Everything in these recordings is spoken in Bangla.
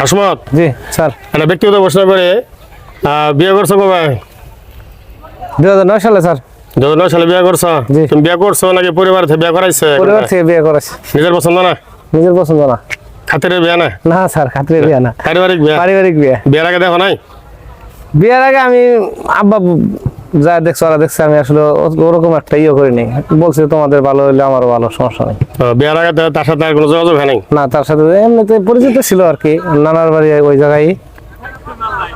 হাসমত? জি স্যার। একটা ব্যক্তিগত প্রশ্ন করে। বিয়ে করছ কবে? দুই হাজার নয় সালে স্যার। দু হাজার নয় সালে বিয়ে করছ। তুমি বিয়ে করছ নাকি পরিবার থেকে বিয়ে করাইছে? পরিবার থেকে বিয়ে করেছি নিজের পছন্দ না? নিজের পছন্দ না। খাতিরের বিয়ে না? না স্যার খাতিরে বিয়ে না। পারিবারিক বিয়ে? পারিবারিক বিয়ে। বিয়ের আগে দেখো নাই? বিয়ের আগে আমি আব্বা যা দেখছ ওরা দেখছে আমি আসলে ওরকম একটা ইয়ে করিনি। বলছে তোমাদের ভালো হইলে আমারও ভালো সমস্যা নেই। বিয়ের আগে তার সাথে আর কোনো যোগাযোগ হয় নাই? না তার সাথে এমনিতে পরিচিত ছিল আর কি নানার বাড়ি ওই জায়গায়।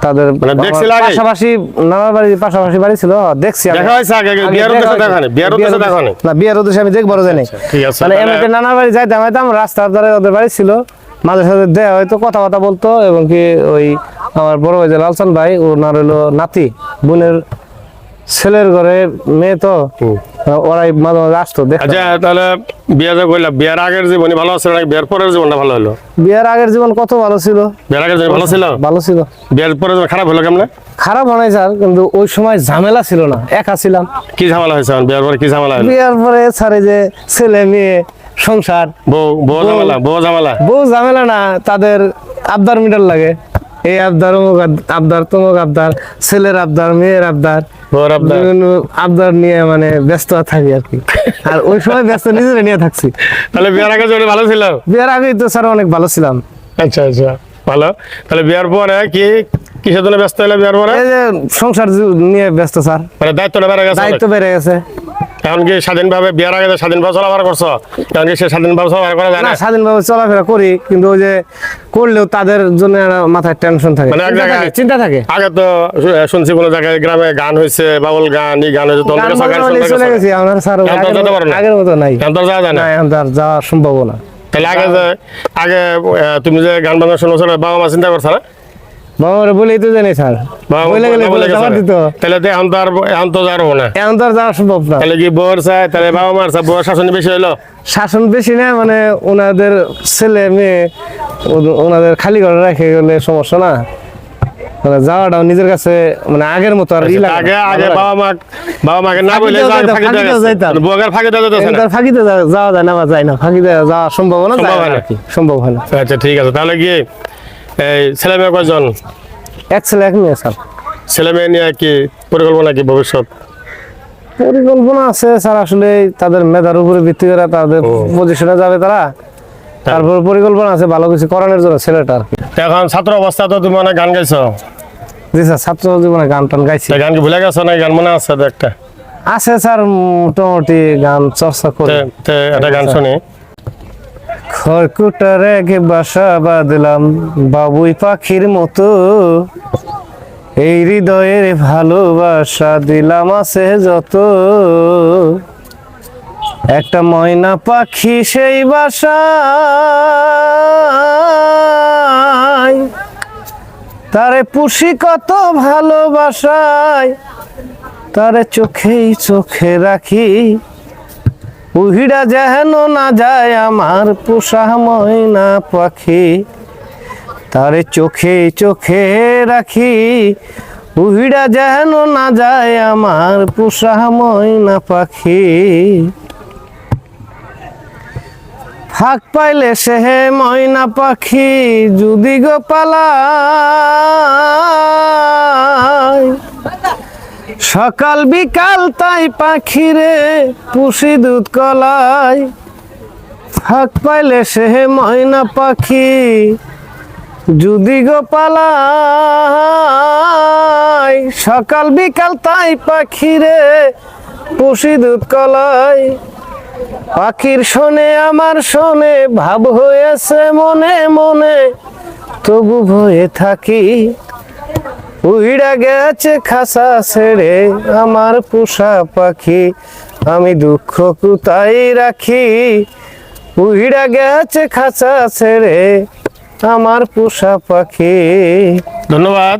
তাদের মানে? পাশাপাশি নানার বাড়ির পাশাপাশি বাড়ি ছিল দেখছি আমি। দেখা হয়েছে আগে বিয়ের উদ্দেশ্যে দেখা নেই বিয়ের উদ্দেশ্যে দেখা নেই না বিয়ের উদ্দেশ্যে আমি দেখব জানি ঠিক আছে মানে এমনিতে নানার বাড়ি যাইতাম হয়তাম রাস্তার ধারে ওদের বাড়ি ছিল। মাঝে সাথে দেয়া হয়তো কথা কথা বলতো এবং কি ওই আমার বড় ভাই যে লালচান ভাই ওনার হলো নাতি বোনের ছেলের ঘরে মেয়ে তো ওরাই মাঝে মাঝে আসতো আচ্ছা তাহলে বিয়ে যে করলাম বিয়ের আগের জীবনই ভালো ছিল নাকি বিয়ের পরের জীবনটা ভালো হলো? বিয়ের আগের জীবন কত ভালো ছিল? বিয়ের আগের জীবন ভালো ছিল? ভালো ছিল। বিয়ের পরের জীবন খারাপ হলো কেমনে? খারাপ হয় স্যার কিন্তু ওই সময় ঝামেলা ছিল না একা ছিলাম। কি ঝামেলা হয়েছে? বিয়ের পরে কি ঝামেলা হলো? বিয়ের পরে স্যারে যে ছেলে মেয়ে সংসার। বউ বউ ঝামেলা বউ ঝামেলা। বউ ঝামেলা না তাদের আবদার মিটার লাগে। এই আবদার অমুক আবদার তমুক আবদার ছেলের আবদার মেয়ের আবদার আবদার। বিভিন্ন আবদার নিয়ে মানে ব্যস্ত থাকি আর কি। আর ওই সময় ব্যস্ত নিজেরা নিয়ে থাকছি। তাহলে বিয়ের জীবন ভালো ছিল? বিয়ের আগেই তো স্যার অনেক ভালো ছিলাম। আচ্ছা আচ্ছা ভালো। তাহলে বিয়ের পরে কি কিসের জন্য ব্যস্ত হলে বিয়ের পরে? এই যে সংসার নিয়ে ব্যস্ত স্যার। মানে দায়িত্বটা বেড়ে গেছে? দায়িত্ব বেড়ে গেছে। এখন কি স্বাধীনভাবে বিয়ের আগে স্বাধীনভাবে চলাফেরা করছ? এখন কি সে স্বাধীনভাবে চলাফেরা করা যায় না? স্বাধীনভাবে চলাফেরা করি কিন্তু ওই যে করলেও তাদের জন্য মাথায় টেনশন থাকে। মানে চিন্তা থাকে, আগে তো শুনছি কোনো জায়গায় গ্রামে গান হয়েছে বাউল গান এই গান হয়েছে থেকে চলে গেছি আমরা স্যার আগের মতো- নাই। আমার যাওয়া সম্ভব না। তাহলে আগে আগে তুমি যে গান বাজনা শুনেছো বাবা মা চিন্তা করছ না? বাবার বলেই তো জানি স্যার। বলে গেলে বলে বলে গেছে যাবার না। দিত। তাহলে তো এখন তো আর এখন তো আর না। এখন তো আর যাওয়া সম্ভব না। তাহলে কি বউর চাই তাহলে বাবা মার চাই বউর শাসন বেশি হলো শাসন বেশি না মানে ওনাদের ছেলে মেয়ে ওনাদের খালি ঘরে রেখে গেলে সমস্যা না। মানে যাওয়াটাও নিজের কাছে মানে আগের মতো আর আগে আগে বাবা মা বাবা মাকে না বলে ফাঁকি দেওয়া। ফাঁকি দেওয়া যাওয়া যায় না বা যায় না। ফাঁকিতে যাওয়া সম্ভব না হয় সম্ভব হয় না। আচ্ছা ঠিক আছে। তাহলে কি এই ছেলে মেয়ে কয়জন? এক ছেলে এক মেয়ে স্যার। ছেলে মেয়ে নিয়ে কি পরিকল্পনা কি ভবিষ্যৎ? পরিকল্পনা আছে স্যার আসলে তাদের মেধার উপরে ভিত্তি করে তাদের। পজিশনে যাবে তারা। তারপর পরিকল্পনা আছে ভালো কিছু করানোর জন্য ছেলেটা এখন ছাত্র অবস্থা তো তুমি অনেক গান গাইছো? জি স্যার ছাত্র জীবনে গান টান গাইছি। গান কি ভুলে গেছো না গান মনে আছে একটা? আছে স্যার মোটামুটি গান চর্চা করে। একটা গান শুনি। খড়কুটার এক বাসা বাঁধলাম, বাবুই পাখির মতো। এই হৃদয়ের ভালোবাসা দিলাম আছে যত। একটা ময়না পাখি সেই বাসায়, তারে পুষি কত ভালোবাসায়, তারে চোখেই চোখে রাখি। উহিরা যেন না যায় আমার পোষা ময়না পাখি। তারে চোখে চোখে রাখি। উহিরা যেন না যায় আমার পোষা ময়না পাখি। ফাঁক পাইলে সে ময়না পাখি যদি গো পালায়। সকাল বিকাল তাই পাখিরে পুষি দুধ কলাই। ফাঁক পাইলে সে ময়না পাখি, যদি গো পালাই। সকাল বিকাল তাই পাখিরে পুষি দুধ কলাই। পাখির শোনে, আমার শোনে, ভাব হয়েছে মনে মনে, তবু ভয়ে থাকি। উইড়া গেছে খাসা ছেড়ে আমার পোষা পাখি, আমি দুঃখ কুতাই রাখি? উইড়া গেছে খাসা ছেড়ে আমার পোষা পাখি। ধন্যবাদ।